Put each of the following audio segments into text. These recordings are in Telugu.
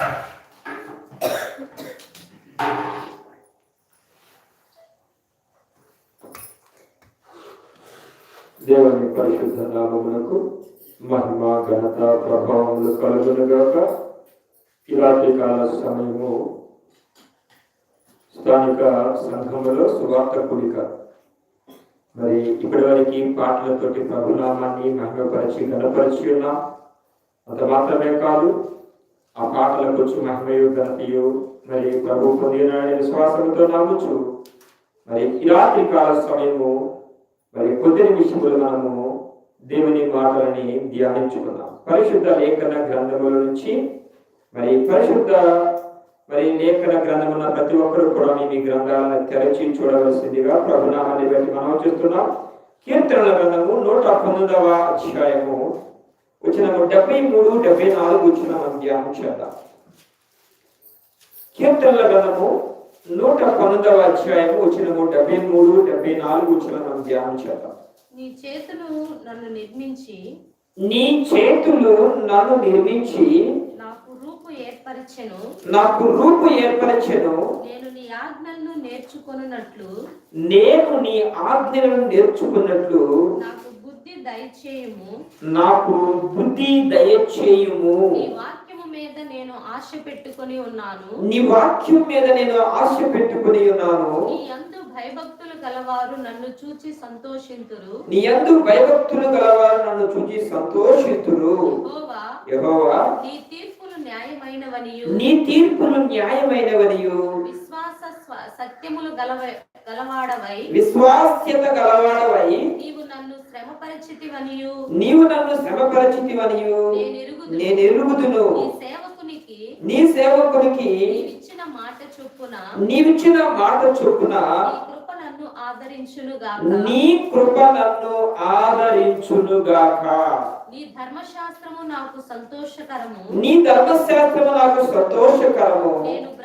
దేవుని పరిశుద్ధ నామమునకు మహిమ ఘనత ప్రభావములు కలుగునుగాక. ఇలాంటి కాల సమయము స్థానిక సంఘములో సువార్త కూడిక. మరి ఇప్పటి వరకు పాటలతోటి ప్రభునామాన్ని మహిమపరిచి గణపరిచి ఉన్నాం. అంత మాత్రమే కాదు ఆ పాటలకు వచ్చి మహిమయు ఘనతయు మరి ప్రభు పొందినాడని విశ్వాసంతో నమ్ముచు. మరి ఇలాంటి కాల సమయము మరి కొద్ది నిమిషములు మనము దేవుని మాటలని ధ్యానించుకున్నాం పరిశుద్ధ లేఖన గ్రంథముల నుంచి మరి పరిశుద్ధ మరి లేఖన గ్రంథమున్న ప్రతి ఒక్కరు కూడా మీ గ్రంథాలను తెరచి చూడవలసిందిగా ప్రభునామాన్ని బట్టి మనం చూస్తున్నాం. కీర్తనల గ్రంథము నూట పంతొమ్మిదవ అధ్యాయము వచ్చిన డెబ్బై మూడు డెబ్బై నాలుగు వచ్చిన ధ్యానం చేద్దాం కీర్తనల గ్రంథము నూట పంతొమ్మిదవ అధ్యాయము వచ్చిన డెబ్బై మూడు డెబ్బై నాలుగు వచ్చిన మనం ధ్యానం చేద్దాం నీ చేతులు నన్ను నిర్మించి నీ చేతులు నన్ను నిర్మించి నాకు రూపు ఏర్పరిచెను. నాకు రూపు ఏర్పరచెను. నేను నీ ఆజ్ఞలను నేర్చుకొనున్నట్లు. నేను నీ ఆజ్ఞలను నేర్చుకున్నట్లు నాకు బుద్ధి దయచేయము. నాకు బుద్ధి దయచేయుము. నీ వాక్యము మీద నేను ఆశ పెట్టుకొని ఉన్నాను. నీ వాక్యం మీద నేను ఆశ పెట్టుకుని ఉన్నాను. నీ భయభక్తులు గలవారు నన్ను చూచి సంతోషింతురు. నీ యందు భయభక్తులు గలవారు నన్ను చూచి సంతోషితురు. యెహోవా యెహోవా నీ తీర్పులు న్యాయమైనవనియు. నీ తీర్పులు న్యాయమైనవనియు. విశ్వాస సత్యములు గలవ గలవాడవై విశ్వాస్యత గలవాడవై నీవు నన్ను శ్రమపరిచితివనియు. నీవు నన్ను శ్రమపరచితివనియు. నేను ఎరుగుదును. నీ సేవకునికి. నీవిచ్చిన మాట చొప్పున. నీవిచ్చిన మాట చొప్పున. నీ కృప నన్ను ఆదరించునుగాక నీ ధర్మశాస్త్రము నాకు సంతోషకరము. నీ ధర్మశాస్త్రము నాకు సంతోషకరము. నేను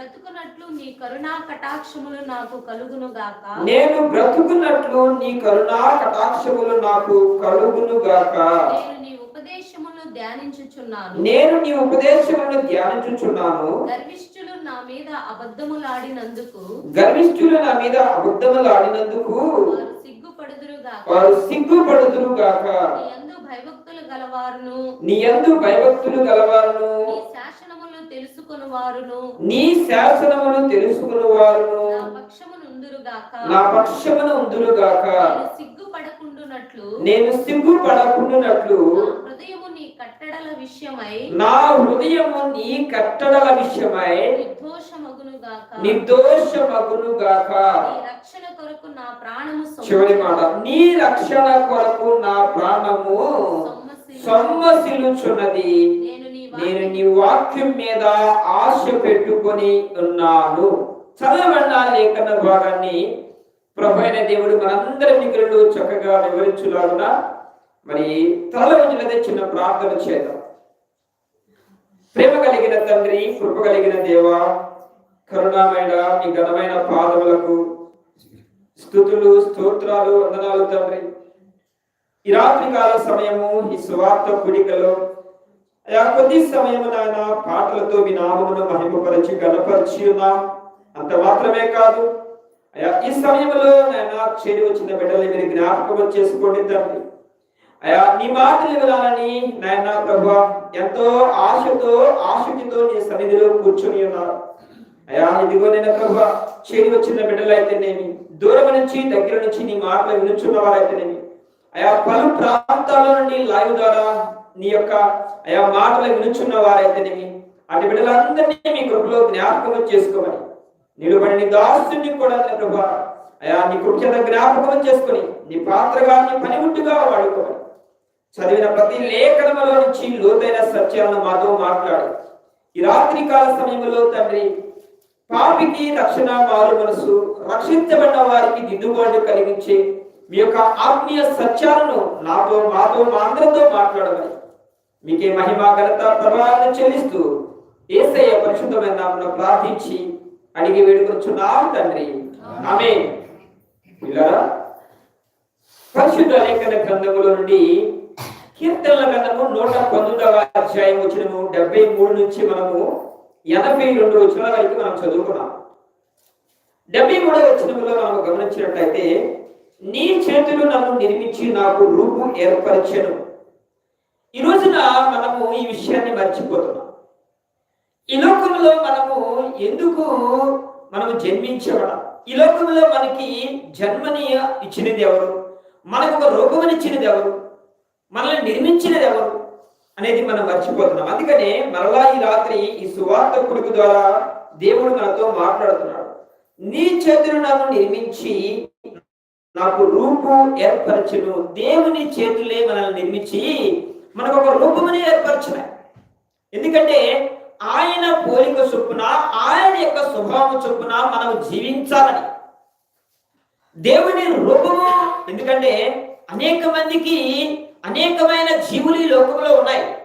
కరుణా కటాక్షములు నాకు కలుగునుగాక నేను బ్రతుకున్నట్లు నీ కరుణా కటాక్షములు నాకు కలుగునుగాక నేను నీ ఉపదేశమును ధ్యానించుచున్నాను. నేను నీ ఉపదేశమును ధ్యానించుచున్నాను. గర్విష్ఠులు నా మీద అబద్ధములాడినందుకు. గర్విష్ఠులు నా మీద అబద్ధములు ఆడినందుకు వారు సిగ్గుపడుదురుగాక వారు సిగ్గుపడుదురుగాక నీ యందు భయభక్తులు గలవారును. నీ యందు భయభక్తులు గలవారును. తెలుసుకొని వారును నీ శాసనమును తెలుసుకుని వారును నా నా పక్షమున ఉందురుగాక నేను సిగ్గుపడకుండునట్లు. నేను సిగ్గుపడకుండునట్లు. నా హృదయము నీ కట్టడల విషయమై. నా హృదయము నీ కట్టడల విషయమై. నిర్దోషమగునుగాక. నిర్దోషమగునుగాక. నీ రక్షణ కొరకు నా ప్రాణము చివరి మాట నీ రక్షణ కొరకు నా ప్రాణము సొమ్మసిల్లు. సొమ్మసిల్లుచున్నది. నేను నీ నేను నీ వాక్యం మీద ఆశ పెట్టుకొని ఉన్నాను. చదవబడిన లేఖన భాగాన్ని ప్రభైన దేవుడు మనందరి మిగులు చక్కగా వివరించులాగున మరి తల చిన్న ప్రార్థన చేద్దాం. ప్రేమ కలిగిన తండ్రి కృప కలిగిన దేవ కరుణామైన నీ ఘనమైన పాదములకు స్థుతులు స్తోత్రాలు వందనాలు తండ్రి. ఈ రాత్రి కాల సమయము ఈ స్వార్థ కుడికలో అయా కొద్ది సమయము నాయన పాటలతో మీ నామమును మహిమపరచి గణపరిచి ఉన్నా అంత మాత్రమే కాదు. అయా ఈ సమయంలో నాయన చేరి వచ్చిన బిడ్డలు మీరు జ్ఞాపకం చేసుకోండి తండ్రి. అయా నీ మాటలు వినాలని నాయన ప్రభు ఎంతో ఆశతో ఆశక్తితో నీ సన్నిధిలో కూర్చొని ఉన్నారు. అయా ఇదిగో నేను ప్రభు చేరి వచ్చిన బిడ్డలైతేనేమి దూరం నుంచి దగ్గర నుంచి నీ మాటలు వినుచున్న వారైతేనేమి. అయా పలు ప్రాంతాల నుండి లైవ్ ద్వారా నీ యొక్క అయా మాటలు వినుచున్న వారైతేనేమి అటు బిడ్డలందరినీ మీ కృపలో జ్ఞాపకం చేసుకోమని. నిలుబడి నీ దాసుని కూడా నా ప్రభా అయా నీ కృపచేత జ్ఞాపకం చేసుకొని నీ పాత్రగా నీ పనిముట్టుగా వాడుకోమని. చదివిన ప్రతి లేఖనములో నుంచి లోతైన సత్యాలను మాతో మాట్లాడు. ఈ రాత్రి కాల సమయంలో తండ్రి పాపికి రక్షణ మారు మనసు రక్షించబడిన వారికి దిద్దుబాటు కలిగించే మీ యొక్క ఆత్మీయ సత్యాలను నాతో మాతో మా అందరితో మాట్లాడమని. మీకే మహిమ ఘనత ప్రభావాలను చెల్లిస్తూ ఏసయ్య పరిశుద్ధమైన నామమున ప్రార్థించి అడిగి వేడుకొచ్చున్నాం తండ్రి. ఆమె పరిశుద్ధ లేఖన గ్రంథములో నుండి కీర్తనల గ్రంథము నూట పంతొమ్మిదవ అధ్యాయం వచ్చినము డెబ్బై మూడు నుంచి మనము ఎనభై రెండు వచ్చిన వరకు మనం చదువుకున్నాం. డెబ్బై మూడవ వచనంలో మనం గమనించినట్లయితే నీ చేతులు నన్ను నిర్మించి నాకు రూపు ఏర్పరచెను. ఈ విషయాన్ని మర్చిపోతున్నాం. ఈ లోకంలో మనము ఎందుకు మనము జన్మించేవాళ్ళం ఈ లోకంలో మనకి జన్మని ఇచ్చినది ఎవరు? మనకు ఒక రూపమనిచ్చినది ఎవరు? మనల్ని నిర్మించినది ఎవరు? అనేది మనం మర్చిపోతున్నాం. అందుకనే మరలా ఈ రాత్రి ఈ సువార్త కొడుకు ద్వారా దేవుడు మనతో మాట్లాడుతున్నాడు. నీ చేతులు నన్ను నిర్మించి నాకు రూపు ఏర్పరచును. దేవుని చేతులే మనల్ని నిర్మించి మనకు ఒక రూపముని ఏర్పరచినాయి ఎందుకంటే ఆయన పోలిక చొప్పున ఆయన యొక్క స్వభావం చొప్పున మనం జీవించాలని. దేవుని రూపము ఎందుకంటే అనేక మందికి అనేకమైన జీవులు ఈ లోకంలో ఉన్నాయి.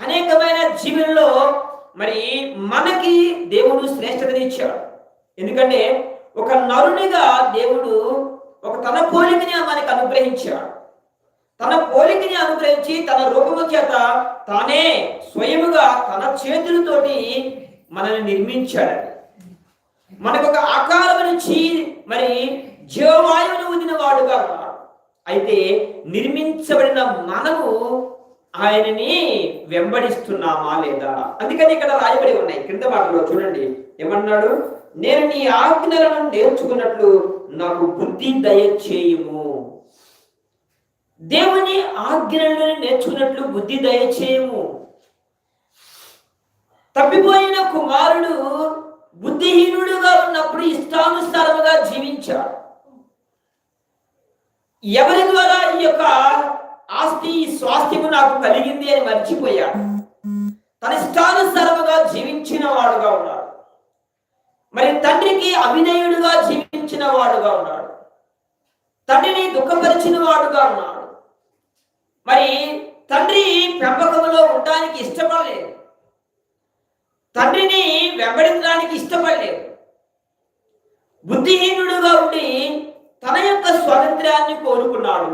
అనేకమైన జీవుల్లో మరి మనకి దేవుడు శ్రేష్టతని ఇచ్చాడు. ఎందుకంటే ఒక నరునిగా దేవుడు ఒక తన పోలికని మనకు అనుగ్రహించాడు. తన పోలికని అనుగ్రహించి తన రూపము చేత తానే స్వయముగా తన చేతులతోటి మనల్ని నిర్మించాడు. మనకు ఒక ఆకారం నుంచి మరి జీవవాయువును ఊదిన వాడుగా అయితే నిర్మించబడిన మనము ఆయనని వెంబడిస్తున్నామా లేదా? అందుకని ఇక్కడ రాయబడి ఉన్నాయి. క్రింద మాటలో చూడండి. ఏమన్నాడు? నేను నీ ఆజ్ఞలను నేర్చుకున్నట్లు నాకు బుద్ధి దయచేయము. దేవుని ఆజ్ఞలను నేర్చుకున్నట్లు బుద్ధి దయచేయము. తప్పిపోయిన కుమారుడు బుద్ధిహీనుడుగా ఉన్నప్పుడు ఇష్టానుసారముగా జీవించాడు. ఎవరి ద్వారా ఈ యొక్క ఆస్తి ఈ స్వాస్థ్యము నాకు కలిగింది అని మర్చిపోయాడు. తన ఇష్టానుసారముగా జీవించిన వాడుగా ఉన్నాడు. మరి తండ్రికి అవినయుడుగా జీవించిన వాడుగా ఉన్నాడు. తండ్రిని దుఃఖపరిచిన వాడుగా ఉన్నాడు. మరి తండ్రి పెంపకంలో ఉండడానికి ఇష్టపడలేదు. తండ్రిని వెంబడించడానికి ఇష్టపడలేదు. బుద్ధిహీనుడుగా ఉండి తన యొక్క స్వాతంత్ర్యాన్ని కోరుకున్నాడు.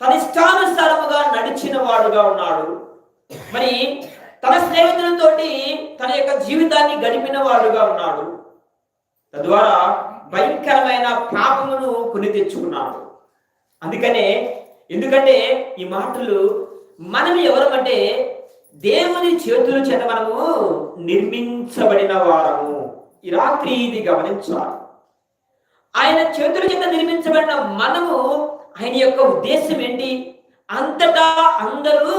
తన ఇష్టానుసారముగా నడిచిన వాడుగా ఉన్నాడు. మరి తన స్నేహితులతోటి తన యొక్క జీవితాన్ని గడిపిన వాడుగా ఉన్నాడు. తద్వారా భయంకరమైన పాపమును కొని తెచ్చుకున్నాడు. అందుకనే ఎందుకంటే ఈ మాటలు మనం ఎవరమంటే దేవుని చేతుల చేత మనము నిర్మించబడిన వారము. ఈ రాత్రి ఇది గమనించాలి. ఆయన చేతుల చేత నిర్మించబడిన మనము ఆయన యొక్క ఉద్దేశం ఏంటి? అంతటా అందరూ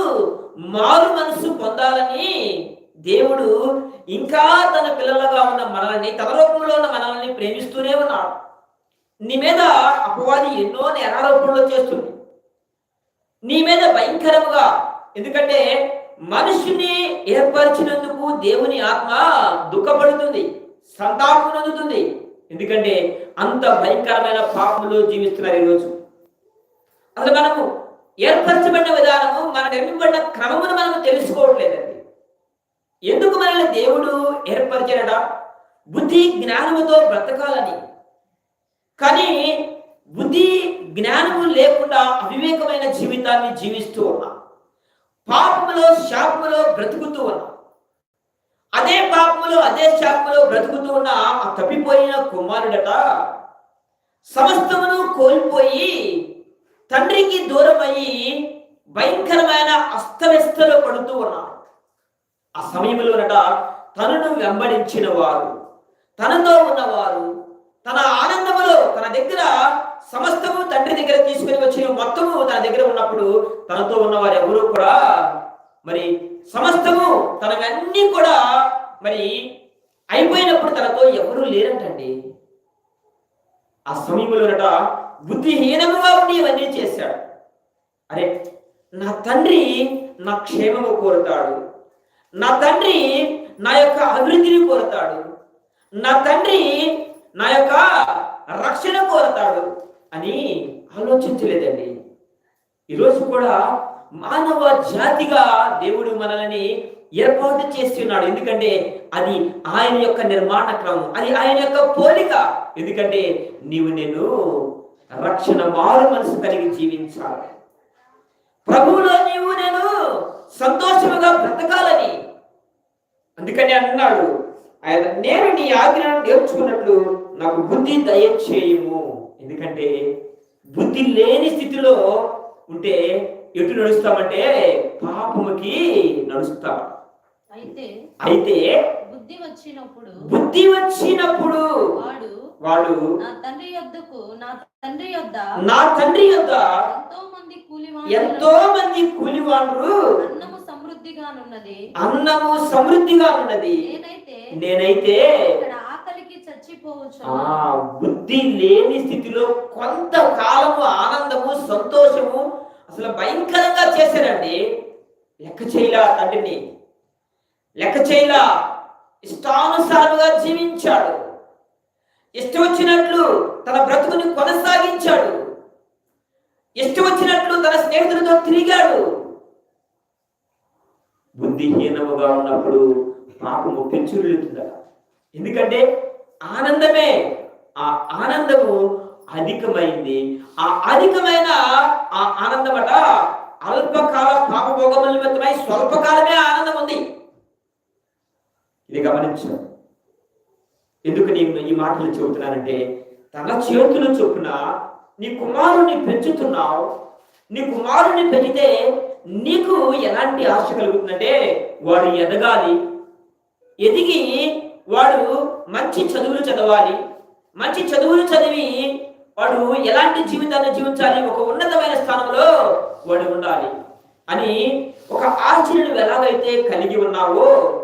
మారు మనసు పొందాలని దేవుడు ఇంకా తన పిల్లలుగా ఉన్న మనల్ని తన రూపంలో ఉన్న మనల్ని ప్రేమిస్తూనే ఉన్నాడు నీ మీద అపవాది ఎన్నో నేరారోపణలు చేస్తుంది. నీ మీద భయంకరముగా. ఎందుకంటే మనిషిని ఏర్పరిచినందుకు దేవుని ఆత్మ దుఃఖపడుతుంది సంతాపం అందుతుంది ఎందుకంటే అంత భయంకరమైన పాపంలో జీవిస్తున్నారు ఈరోజు. అసలు మనము ఏర్పరచబడిన విధానము మన నిర్మింపబడిన క్రమమును మనము తెలుసుకోవట్లేదండి. ఎందుకు మనల్ని దేవుడు ఏర్పరిచాడట? బుద్ధి జ్ఞానముతో బ్రతకాలని. కానీ బుద్ధి జ్ఞానము లేకుండా అవివేకమైన జీవితాన్ని జీవిస్తూ ఉన్నాం. పాపములో శాపములో బ్రతుకుతూ ఉన్నాం. అదే పాపములో అదే శాపములో బ్రతుకుతూ ఉన్న ఆ తప్పిపోయిన కుమారుడట సమస్తమును కోల్పోయి తండ్రికి దూరమయ్యి భయంకరమైన అస్తవ్యస్తలో పడుతూ ఉన్నాడు. ఆ సమయంలోనట తనను వెంబడించిన వారు తనతో ఉన్నవారు తన ఆనందములో తన దగ్గర సమస్తము తండ్రి దగ్గర తీసుకుని వచ్చిన మొత్తము తన దగ్గర ఉన్నప్పుడు తనతో ఉన్నవారు ఎవరు కూడా మరి సమస్తము తనవన్నీ కూడా మరి అయిపోయినప్పుడు తనతో ఎవరు లేరంటండి. ఆ సమయంలోనట బుద్ధిహీనముగా ఉండి ఇవన్నీ చేశాడు. అరే నా తండ్రి నా క్షేమము కోరుతాడు. నా తండ్రి నా యొక్క అభివృద్ధిని కోరుతాడు. నా తండ్రి నా యొక్క రక్షణ కోరతాడు. అని ఆలోచించలేదండి. ఈరోజు కూడా మానవ జాతిగా దేవుడు మనల్ని ఏర్పాటు చేస్తున్నాడు ఎందుకంటే అది ఆయన యొక్క నిర్మాణ క్రమం అది ఆయన యొక్క పోలిక. ఎందుకంటే నీవు నేను రక్షణ మారు మనసు కలిగి జీవించాలి. ప్రభువులో నీవు నేను సంతోషముగా బ్రతకాలని. అందుకని అన్నాడు ఆయన నేను నీ ఆజ్ఞను నేర్చుకున్నట్లు నాకు బుద్ధి దయచేయము. ఎందుకంటే బుద్ధి లేని స్థితిలో ఉంటే ఎటు నడుస్తామంటే పాపముకి నడుస్తాం. అయితే అయితే బుద్ధి వచ్చినప్పుడు బుద్ధి వచ్చినప్పుడు వాడు వాడు నా తండ్రి యొద్దకు నా తండ్రి యొద్ద నా తండ్రి యొక్క ఎంతో మంది కూలి ఎంతో మంది కూలివాళ్ళు అన్నము సమృద్ధిగానున్నది అన్నము సమృద్ధిగా ఉన్నది. నేనైతే నేనైతే ఇక్కడ ఆకలికి చచ్చిపోవచ్చు ఆ బుద్ధి లేని స్థితిలో కొంతకాలము ఆనందము సంతోషము అసలు భయంకరంగా చేశారండి. లెక్క చేయలా తండ్రిని. లెక్క చేయలా ఇష్టానుసారంగా జీవించాడు. ఇష్టం వచ్చినట్లు తన బ్రతుకుని కొనసాగించాడు. ఇష్టం వచ్చినట్లు తన స్నేహితులతో తిరిగాడు. బుద్ధిహీనముగా ఉన్నప్పుడు పాపము పెంచులుతుందట ఎందుకంటే ఆనందమే. ఆ ఆనందము అధికమైంది. ఆ అధికమైన ఆ ఆనందమట అల్పకాల పాపభోగముల నిమిత్తమై స్వల్పకాలమే ఆనందం ఉంది ఇది గమనించు. ఎందుకు నేను ఈ మాటలు చెబుతున్నానంటే తన చేతులు చొప్పున నీ కుమారుని పెంచుతున్నావు. నీ కుమారుని పెంచితే నీకు ఎలాంటి ఆశ కలుగుతుందంటే వాడు ఎదగాలి. ఎదిగి వాడు మంచి చదువులు చదవాలి. మంచి చదువులు చదివి వాడు ఎలాంటి జీవితాన్ని జీవించాలి? ఒక ఉన్నతమైన స్థానంలో వాడు ఉండాలి. అని ఒక ఆశ్చర్యం ఎలాగైతే కలిగి ఉన్నావో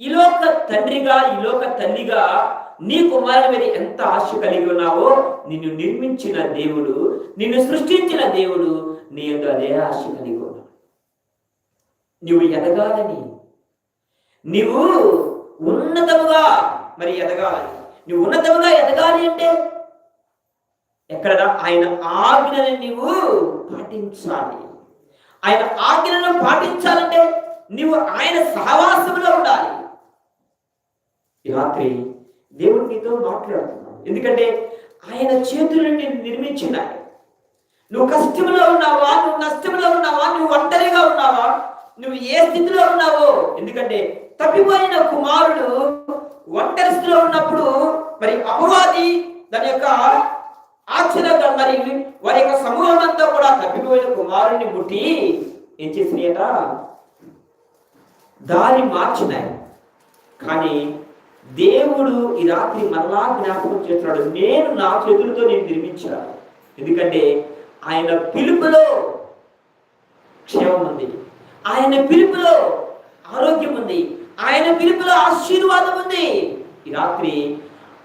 ఈలోక తండ్రిగా ఈలోక తల్లిగా నీ కుమారుని మీద ఎంత ఆశ కలిగి ఉన్నావో నిన్ను నిర్మించిన దేవుడు నిన్ను సృష్టించిన దేవుడు నీ యొక్క అదే ఆశ కలిగి ఉన్నాడు. నువ్వు ఎదగాలని నీవు ఉన్నతముగా మరి ఎదగాలి. నువ్వు ఉన్నతంగా ఎదగాలి అంటే ఎక్కడ ఆయన ఆజ్ఞని నీవు పాటించాలి. ఆయన ఆజ్ఞలను పాటించాలంటే నీవు ఆయన సహవాసంలో ఉండాలి. ఈ రాత్రి దేవుడు నీతో మాట్లాడుతున్నాడు. ఎందుకంటే ఆయన చేతులు నుండి నిర్మించిన నువ్వు కష్టంలో ఉన్నావా? నువ్వు నష్టంలో ఉన్నావా? నువ్వు ఒంటరిగా ఉన్నావా? నువ్వు ఏ స్థితిలో ఉన్నావో? ఎందుకంటే తప్పిపోయిన కుమారుడు ఒంటరి స్థితిలో ఉన్నప్పుడు మరి అపవాది దాని యొక్క ఆశ్చర్యంగా మరి వారి యొక్క సమూహం అంతా కూడా తప్పిపోయిన కుమారుడిని ముట్టి ఏం చేసినాయట? దారి మార్చినాయి. కానీ దేవుడు ఈ రాత్రి మరలా జ్ఞాపకం చేస్తున్నాడు. నేను నా చేతులతో నేను నిర్మించాను. ఎందుకంటే ఆయన పిలుపులో క్షేమం ఉంది ఆయన పిలుపులో ఆరోగ్యం ఉంది ఆయన పిలుపులో ఆశీర్వాదం ఉంది. ఈ రాత్రి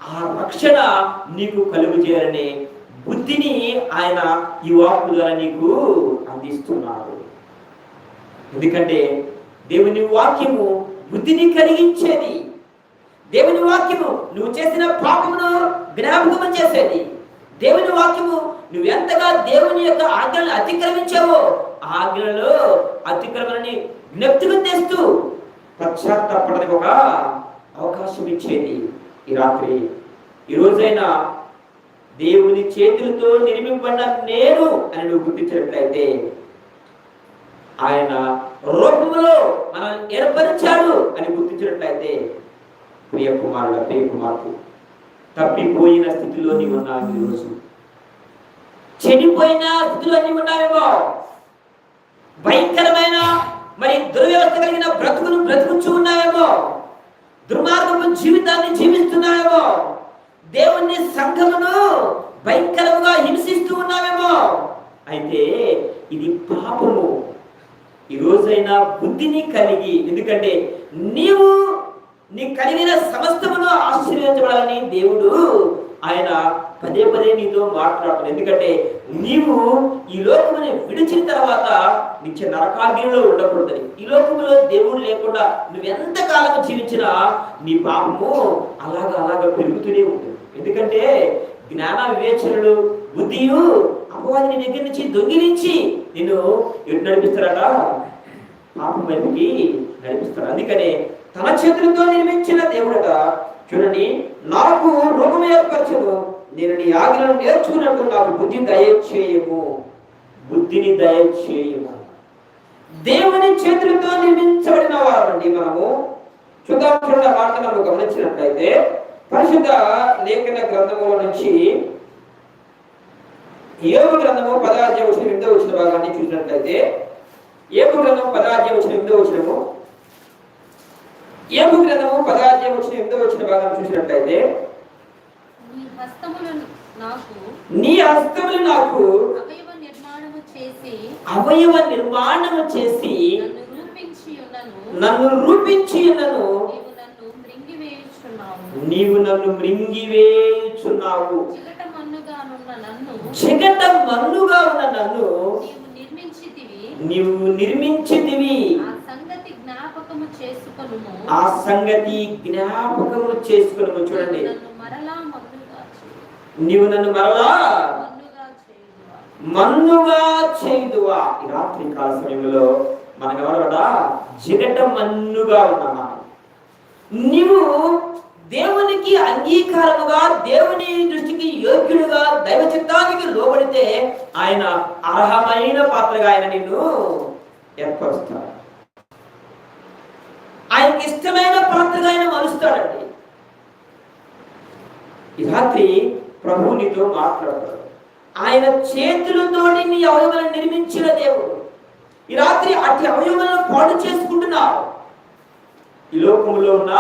ఆ రక్షణ నీకు కలుగు చేయాలని బుద్ధిని ఆయన ఈ వాక్కు ద్వారా నీకు అందిస్తున్నారు ఎందుకంటే దేవుని వాక్యము బుద్ధిని కలిగించేది. దేవుని వాక్యము నువ్వు చేసిన పాపమును జ్ఞాపకం చేసేది. దేవుని వాక్యము నువ్వు ఎంతగా దేవుని యొక్క ఆజ్ఞలను అతిక్రమించావో ఆ ఆజ్ఞలలో అతిక్రమణని జ్ఞప్తిగా తెస్తూ పశ్చాత్తాపడడానికి ఒక అవకాశం ఇచ్చేది ఈ రాత్రి. ఈరోజైనా రోజైనా దేవుని చేతులతో నిర్మింపబడిన నేను అని నువ్వు గుర్తించినట్లయితే ఆయన రూపంలో మనం ఏర్పరిచాడు అని గుర్తించినట్లయితే ప్రియ కుమారుడు ప్రియ కుమార్తె తప్పిపోయిన స్థితిలో నీవు ఉన్నావు ఈరోజు చెడిపోయిన స్థితిలో నీవు ఉన్నావేమో. భయంకరమైన మరి దుర్వ్యవస్థ కలిగిన బ్రతుకును బ్రతుకుచ్చు ఉన్నావేమో దుర్మార్గపు జీవితాన్ని జీవిస్తున్నావేమో దేవుని సంఘమును భయంకరంగా హింసిస్తూ ఉన్నావేమో? అయితే ఇది పాపము. ఈ రోజైనా బుద్ధిని కలిగి ఎందుకంటే నీవు నీ కలిగిన సమస్తమును ఆశీర్వదించబడాలని దేవుడు ఆయన పదే పదే నీతో మాట్లాడుతున్నాడు ఎందుకంటే నీవు ఈ లోకముని విడిచిన తర్వాత నిత్య నరకాగ్నిలో ఉండకూడదని. ఈ లోకంలో దేవుడు లేకుండా నువ్వు ఎంత కాలం జీవించినా నీ పాపము అలాగ అలాగ పెరుగుతూనే ఉంటుంది. ఎందుకంటే జ్ఞాన వివేచనలు బుద్ధియు అపవాది నీ దగ్గర నుంచి దొంగిలించి నేను ఎటు నడిపిస్తారట? పాపం వైపుకి నడిపిస్తాడు అందుకనే తన చేతులతో నిర్మించిన దేవుడట. చూడండి నాకు రూపం యొక్క నేను నీ ఆజ్ఞలను నేర్చుకున్నట్టు నాకు బుద్ధి దయచేయము బుద్ధిని దయచేయము దేవుని చేతులతో నిర్మించబడిన వారండి మనము. చూద్దాం చూడ మాట మనం గమనించినట్లయితే పరిశుద్ధ లేఖన గ్రంథముల నుంచి ఏబు గ్రంథము పదార్థం వచ్చిన ఎనిమిదో వచ్చిన భాగాన్ని చూసినట్లయితే ఏబు గ్రంథం పదార్థం వచ్చిన ఎనిమిదో వచ్చినము ఏబు గ్రంథము పదార్థం వచ్చిన ఎనిమిదో వచ్చిన భాగాన్ని చూసినట్లయితే నీ హస్తములు నాకు అవయవ నిర్మాణము చేసి నన్ను రూపించి ఉన్నను. నన్ను నీవు నన్ను మృంగివేయుచున్నావు నీవు నన్ను మృంగివేయుచున్నావు చిగట మన్నుగానున్న నన్ను. చిగట మన్నుగా ఉన్న నన్ను నీవు నిర్మించితివి. ఆ సంగతి జ్ఞాపకము చేసుకుని చూడండి నన్ను మరలా మన్నుగా చేయి నీవు నన్ను మరలా మన్నుగా చేయుదువా? ఈ రాత్రి కాల సమయంలో మనకు ఎవరు కదా జిగట మన్నుగా ఉన్నామా? నీవు దేవునికి అంగీకారముగా దేవుని దృష్టికి యోగ్యుడుగా దైవ చిత్తానికి లోబడితే ఆయన అర్హమైన పాత్రగా ఆయన నిన్ను ఏర్పరుస్తాడు. ఆయనకి ఇష్టమైన పాత్రగా ఆయన మలుస్తాడండి. ఈ రాత్రి ప్రభువు నీతో మాట్లాడతాడు. ఆయన చేతులతోటి నీ అవయవాలను నిర్మించిన దేవుడు. ఈ రాత్రి అట్టి అవయవాలను పాడు చేసుకుంటున్నావు. ఈ లోకంలో ఉన్న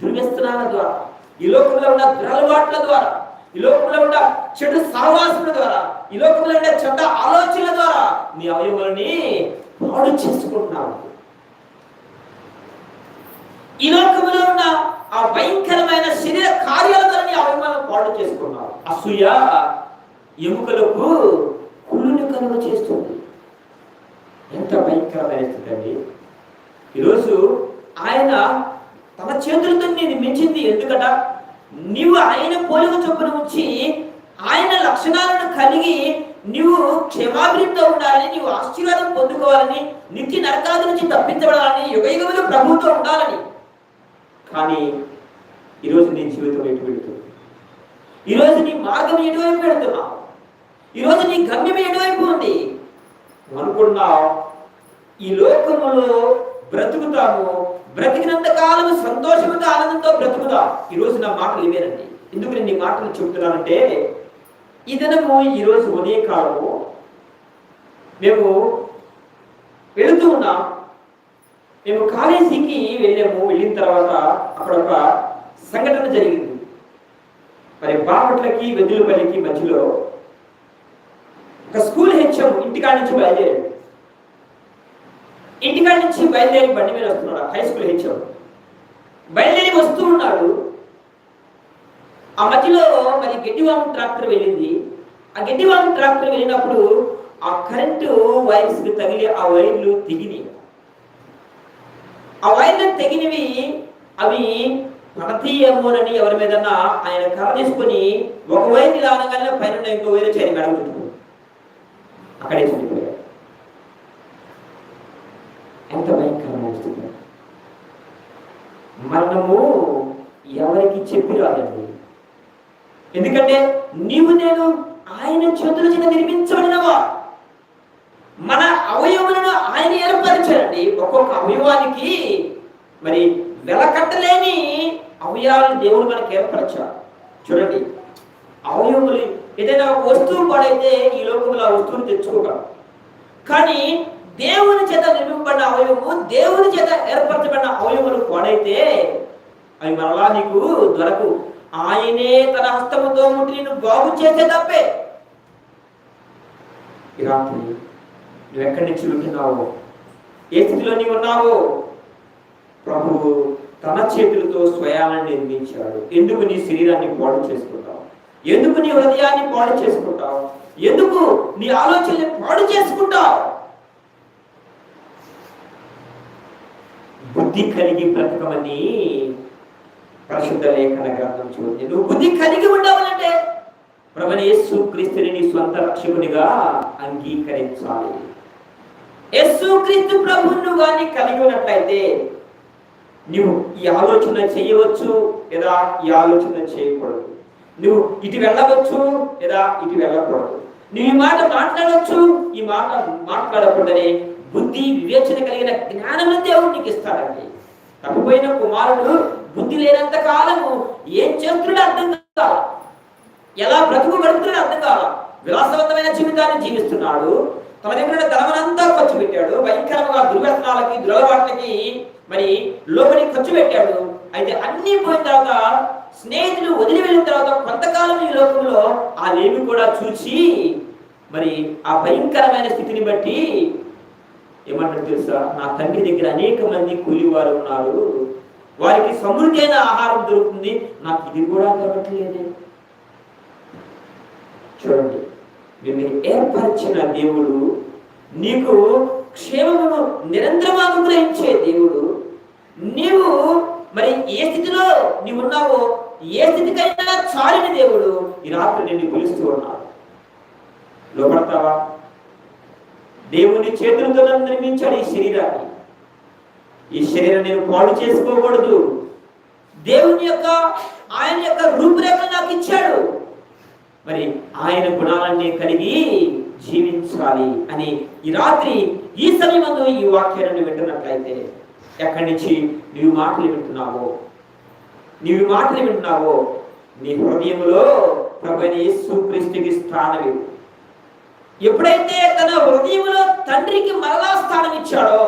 దుర్వ్యసనాల ద్వారా ఈ లోకంలో ఉన్న దురలవాట్ల ద్వారా ఈ లోకంలో ఉన్న చెడు సహవాసుల ద్వారా ఈ లోకంలో ఉన్న చెడ్డ ఆలోచనల ద్వారా నీ అవయవాలని పాడు చేసుకుంటున్నావు. ఈ లోకంలో ఉన్న ఆ భయంకరమైన శరీర కార్యాల అభిమానం పాడు చేసుకున్నారు. అసూయ ఎముకలకు కుళ్ళుని కలుగ చేస్తుంది. ఎంత భయంకరమైన స్థితి ఈరోజు ఆయన తన చేతులతో నేను మించింది ఎందుకట? నీవు ఆయన పోలిక చొప్పున ఉంచి ఆయన లక్షణాలను కలిగి నీవు క్షమాభివృద్ధితో ఉండాలని నీవు ఆశీర్వాదం పొందుకోవాలని నిత్య నరకాల నుంచి తప్పించబడాలని యుగ యుగములు ప్రభుత్వం ఉండాలని కానీ ఈరోజు నీ జీవితం ఎటు వెళుతుంది? ఈరోజు నీ మార్గం ఎటువైపు వెళుతున్నావు? ఈరోజు నీ గమ్యం ఎటువైపు ఉంది? నువ్వు అనుకున్నావు ఈ లోకంలో బ్రతుకుతాము బ్రతికినంత కాలం సంతోషంతో ఆనందంతో బ్రతుకుతాం. ఈరోజు నా మాటలు ఇవేనండి. ఎందుకు నేను ఈ మాటలు చెబుతున్నానంటే ఈ దినము ఈరోజు ఉదయకాలము మేము వెళుతూ ఉన్నాం. మేము కాలేజీకి వెళ్ళాము వెళ్ళిన తర్వాత అక్కడ ఒక సంఘటన జరిగింది. మరి బాపట్లకి వెదులుపల్లికి మధ్యలో ఒక స్కూల్ హెచ్ఎం ఇంటికాడ నుంచి బయలుదేరాడు. ఇంటికాడ నుంచి బయలుదేరి బండి మీద వస్తున్నాడు హై స్కూల్ హెచ్ఎం. బయలుదేరి వస్తూ ఉన్నాడు. ఆ మధ్యలో మరి గడ్డివాము ట్రాక్టర్ వెళ్ళింది. ఆ గడ్డివాము ట్రాక్టర్ వెళ్ళినప్పుడు ఆ కరెంటు వైర్స్కి తగిలి ఆ వైర్లు తెగినాయి. ఆ వైర్లకు తెగినవి అవి పడతీయమోనని ఎవరి మీదన్నా ఆయన కర్ర తీసుకొని ఒక వైర్ ఇలా అనగానే పైన ఇంకో వైరు చేరి మెడగొట్టుకున్నాడు అక్కడే చనిపోయాడు. ఎంత భయంకరమైన స్థితి. మరణము ఎవరికి చెప్పి రాదండి ఎందుకంటే నీవు నేను ఆయన చేతుల చేత నిర్మించబడినవా? మన అవయవులను ఆయన ఏర్పరిచారండి ఒక్కొక్క అవయవానికి మరి వెలకట్టలేని అవయవాలను దేవుడు మనకి ఏర్పరచారు చూడండి. అవయవములు ఏదైనా ఒక వస్తువు పాడైతే ఈ లోకంలో ఆ వస్తువును తెచ్చుకోగలం కానీ దేవుని చేత నిర్మింపబడిన అవయవము దేవుని చేత ఏర్పరచబడిన అవయవములు పాడైతే అవి మరలా నీకు దొరకు. ఆయనే తన హస్తముతో ముట్టి నిన్ను బాగు చేసే తప్పే. ఈ నువ్వు ఎక్కడి నుంచి వింటున్నావో ఏ స్థితిలో నీవు ఉన్నావో? ప్రభువు తన చేతులతో స్వయాలను నిర్మించాడు. ఎందుకు నీ శరీరాన్ని పాడు చేసుకుంటావు? ఎందుకు నీ హృదయాన్ని పాడు చేసుకుంటావు? ఎందుకు నీ ఆలోచనని పాడు చేసుకుంటావు? బుద్ధి కలిగి బ్రతకమని పరిశుద్ధ లేఖన గ్రంథం చూడండి నువ్వు బుద్ధి కలిగి ఉండవాలంటే ప్రభుని యేసు క్రీస్తుని నీ స్వంత రక్షకునిగా అంగీకరించాలి. యేసు క్రీస్తు ప్రభువును కానీ కలిగి ఉన్నట్లయితే నువ్వు ఈ ఆలోచన చేయవచ్చు లేదా ఈ ఆలోచన చేయకూడదు. నువ్వు ఇటు వెళ్ళవచ్చు లేదా ఇటు వెళ్ళకూడదు. నువ్వు ఈ మాట మాట్లాడవచ్చు ఈ మాట మాట్లాడకూడదని బుద్ధి వివేచన కలిగిన జ్ఞానం దేవుడు నీకు ఇస్తాడండి. తప్పిపోయిన కుమారుడు బుద్ధి లేనంత కాలము ఏం చేస్తున్నాడు అర్థం కాదు ఎలా బ్రతుకు గడుపుతున్నాడు అర్థం కాదు విలాసవంతమైన జీవితాన్ని జీవిస్తున్నాడు. తమ దగ్గర ధనమనంతా ఖర్చు పెట్టాడు భయంకరంగా దుర్వ్యసనాలకి దురలవాట్లకి మరి లోపలి ఖర్చు పెట్టాడు. అయితే అన్ని పోయిన తర్వాత స్నేహితులు వదిలి వెళ్ళిన తర్వాత కొంతకాలం ఈ లోకంలో ఆ లేమి కూడా చూసి మరి ఆ భయంకరమైన స్థితిని బట్టి ఏమంటారు తెలుసా? నా తండ్రి దగ్గర అనేక మంది కూలివారు ఉన్నారు. వారికి సమృద్ధి అయిన ఆహారం దొరుకుతుంది. నాకు ఇది కూడా దొరకట్లేదే. చూడండి. నిన్ను ఏర్పరిచిన దేవుడు నీకు క్షేమమును నిరంతరం అనుగ్రహించే దేవుడు. నీవు మరి ఏ స్థితిలో నీవు ఉన్నావో ఏ స్థితికైనా చాలిన దేవుడు ఈ రాత్రి నిన్ను పిలుస్తూ ఉన్నాడు. లోపడతావా? దేవుని చేతులతో నన్ను నిర్మించాడు ఈ శరీరాన్ని. ఈ శరీరం నేను పాడు చేసుకోకూడదు. దేవుని యొక్క ఆయన యొక్క రూపురేఖ నాకు ఇచ్చాడు. మరి ఆయన గుణాలన్నీ కలిగి జీవించాలి అని ఈ రాత్రి ఈ సమయంలో ఈ వాక్యాలను వింటున్నట్లయితే ఎక్కడి నుంచి నీవు మాటలు వింటున్నావో నీవు మాటలు వింటున్నావో నీ హృదయంలో ప్రభుని యేసుక్రీస్తుకి స్థానం ఎప్పుడైతే తన హృదయంలో తండ్రికి మరలా స్థానం ఇచ్చాడో